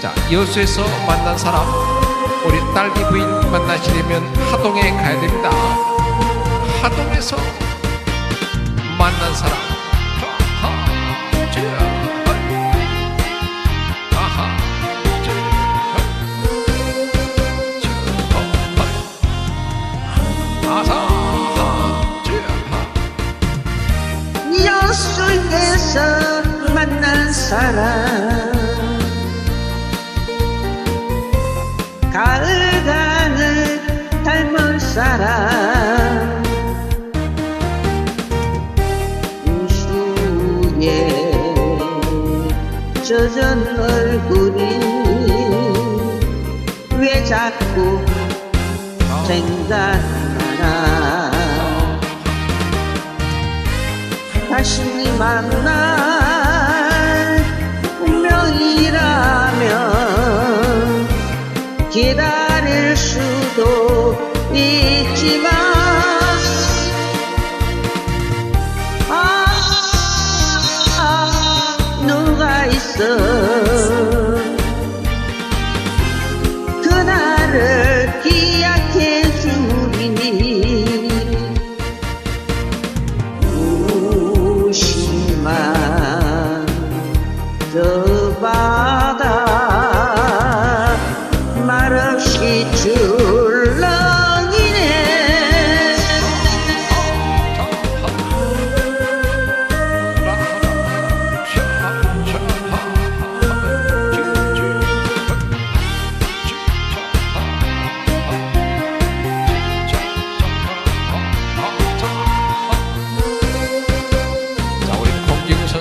자, 여수에서 만난 사람, 우리 딸기 부인 만나시려면 하동에 가야 됩니다. 하동에서 만난 사람. 만난 사람 가을강을 닮은 사람. 우수에 젖은 얼굴이 왜 자꾸 생각나나. 다시 만날 수도 있지만 아, 누가 있어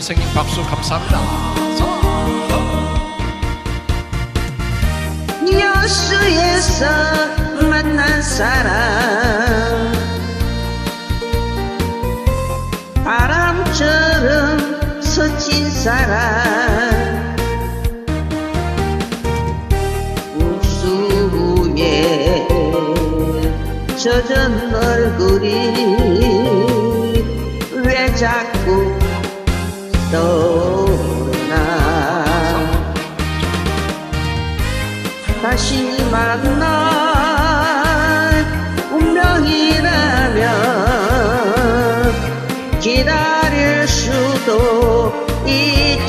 선생님 박수 감사합니다. 여수에서 만난 사람 바람처럼 스친 사람 우수에 젖은 얼굴이 다시 만날 운명이라면 기다릴 수도 있